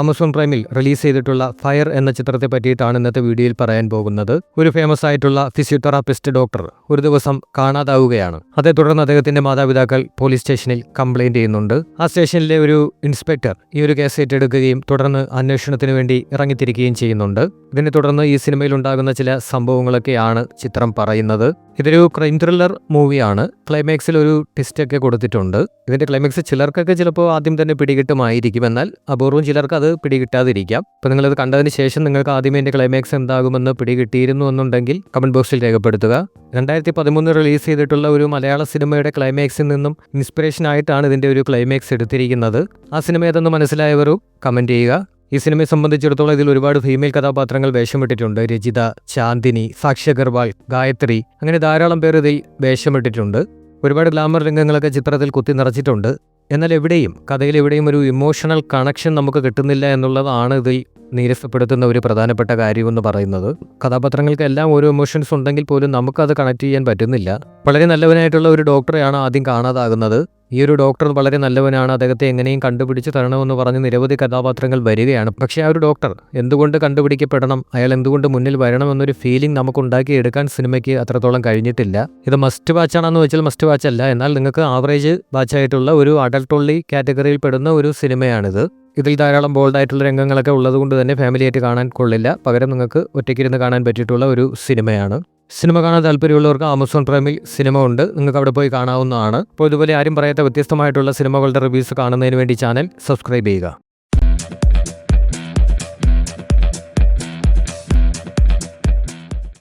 Amazon പ്രൈമിൽ release ചെയ്തിട്ടുള്ള fire എന്ന ചിത്രത്തെ പറ്റിയിട്ടാണ് ഇന്നത്തെ വീഡിയോയിൽ പറയാൻ പോകുന്നത്. ഒരു ഫേമസ് ആയിട്ടുള്ള ഫിസിയോതെറാപ്പിസ്റ്റ് ഡോക്ടർ ഒരു ദിവസം കാണാതാവുകയാണ്. അതേ തുടർന്ന് അദ്ദേഹത്തിന്റെ മാതാപിതാക്കൾ പോലീസ് സ്റ്റേഷനിൽ കംപ്ലൈന്റ് ചെയ്യുന്നുണ്ട്. ആ സ്റ്റേഷനിലെ ഒരു ഇൻസ്പെക്ടർ ഈ ഒരു കേസ് ഏറ്റെടുക്കുകയും തുടർന്ന് അന്വേഷണത്തിന് വേണ്ടി ഇറങ്ങിത്തിരിക്കുകയും ചെയ്യുന്നുണ്ട്. ഇതിനെ തുടർന്ന് ഈ സിനിമയിൽ ഉണ്ടാകുന്ന ചില സംഭവങ്ങളൊക്കെയാണ് ചിത്രം പറയുന്നത്. ഇതൊരു ക്രൈം ത്രില്ലർ മൂവിയാണ് ക്ലൈമാക്സിൽ ഒരു ട്വിസ്റ്റ് ഒക്കെ കൊടുത്തിട്ടുണ്ട്. ഇതിന്റെ ക്ലൈമാക്സ് ചിലർക്കൊക്കെ ചിലപ്പോൾ ആദ്യം തന്നെ പിടികിട്ടുമായിരിക്കും. എന്നാൽ അപൂർവം ചിലർക്ക് അത് പിടികിട്ടാതിരിക്കാം. അപ്പോൾ നിങ്ങളത് കണ്ടതിന് ശേഷം നിങ്ങൾക്ക് ആദ്യമേ എന്റെ ക്ലൈമാക്സ് എന്താകുമെന്ന് പിടികിട്ടിയിരുന്നു എന്നുണ്ടെങ്കിൽ കമന്റ് ബോക്സിൽ രേഖപ്പെടുത്തുക. രണ്ടായിരത്തി പതിമൂന്ന് റിലീസ് ചെയ്തിട്ടുള്ള ഒരു മലയാള സിനിമയുടെ ക്ലൈമാക്സിൽ നിന്നും ഇൻസ്പിറേഷൻ ആയിട്ടാണ് ഇതിന്റെ ഒരു ക്ലൈമാക്സ് എടുത്തിരിക്കുന്നത്. ആ സിനിമ ഏതെന്ന് മനസ്സിലായവരും കമന്റ് ചെയ്യുക. ഈ സിനിമയെ സംബന്ധിച്ചിടത്തോളം ഇതിൽ ഒരുപാട് ഫീമെയിൽ കഥാപാത്രങ്ങൾ വേഷമിട്ടിട്ടുണ്ട്. രചിത ചാന്ദിനി സാക്ഷി അഗർവാൾ ഗായത്രി അങ്ങനെ ധാരാളം പേർ ഇതിൽ വേഷമിട്ടിട്ടുണ്ട്. ഒരുപാട് ഗ്ലാമർ രംഗങ്ങളൊക്കെ ചിത്രത്തിൽ കുത്തി നിറച്ചിട്ടുണ്ട്. എന്നാൽ എവിടെയും കഥയിൽ എവിടെയും ഒരു ഇമോഷണൽ കണക്ഷൻ നമുക്ക് കിട്ടുന്നില്ല എന്നുള്ളതാണ് ഇതിൽ നീരസപ്പെടുത്തുന്ന ഒരു പ്രധാനപ്പെട്ട കാര്യമെന്ന് പറയുന്നത്. കഥാപാത്രങ്ങൾക്ക് എല്ലാം ഓരോ ഇമോഷൻസ് ഉണ്ടെങ്കിൽ പോലും നമുക്കത് കണക്ട് ചെയ്യാൻ പറ്റുന്നില്ല. വളരെ നല്ലവനായിട്ടുള്ള ഒരു ഡോക്ടറെയാണ് ആദ്യം കാണാതാകുന്നത്. ഈ ഒരു ഡോക്ടർ വളരെ നല്ലവനാണ്. അദ്ദേഹത്തെ എങ്ങനെയും കണ്ടുപിടിച്ച് തരണമെന്ന് പറഞ്ഞ് നിരവധി കഥാപാത്രങ്ങൾ വരികയാണ്. പക്ഷേ ആ ഒരു ഡോക്ടർ എന്തുകൊണ്ട് കണ്ടുപിടിക്കപ്പെടണം? അയാൾ എന്തുകൊണ്ട് മുന്നിൽ വരണം എന്നൊരു ഫീലിംഗ് നമുക്ക് ഉണ്ടാക്കിയെടുക്കാൻ സിനിമയ്ക്ക് അത്രത്തോളം കഴിഞ്ഞിട്ടില്ല. ഇത് മസ്റ്റ് വാച്ച് ആണെന്ന് വെച്ചാൽ മസ്റ്റ് വാച്ച് അല്ല. എന്നാൽ നിങ്ങൾക്ക് ആവറേജ് വാച്ചായിട്ടുള്ള ഒരു അഡൽട്ട് ഓൺലി കാറ്റഗറിയിൽ പെടുന്ന ഒരു സിനിമയാണിത്. ഇതിൽ ധാരാളം ബോൾഡായിട്ടുള്ള രംഗങ്ങളൊക്കെ ഉള്ളതുകൊണ്ട് തന്നെ ഫാമിലിയായിട്ട് കാണാൻ കൊള്ളില്ല. പകരം നിങ്ങൾക്ക് ഒറ്റയ്ക്കിരുന്ന് കാണാൻ പറ്റിയിട്ടുള്ള ഒരു സിനിമയാണ്. സിനിമ കാണാൻ താല്പര്യമുള്ളവർക്ക് ആമസോൺ പ്രൈമിൽ സിനിമ ഉണ്ട്. നിങ്ങൾക്ക് അവിടെ പോയി കാണാവുന്നതാണ്. അപ്പോൾ ഇതുപോലെ ആരും പറയാത്ത വ്യത്യസ്തമായിട്ടുള്ള സിനിമകളുടെ റിവ്യൂസ് കാണുന്നതിന് വേണ്ടി ചാനൽ സബ്സ്ക്രൈബ് ചെയ്യുക.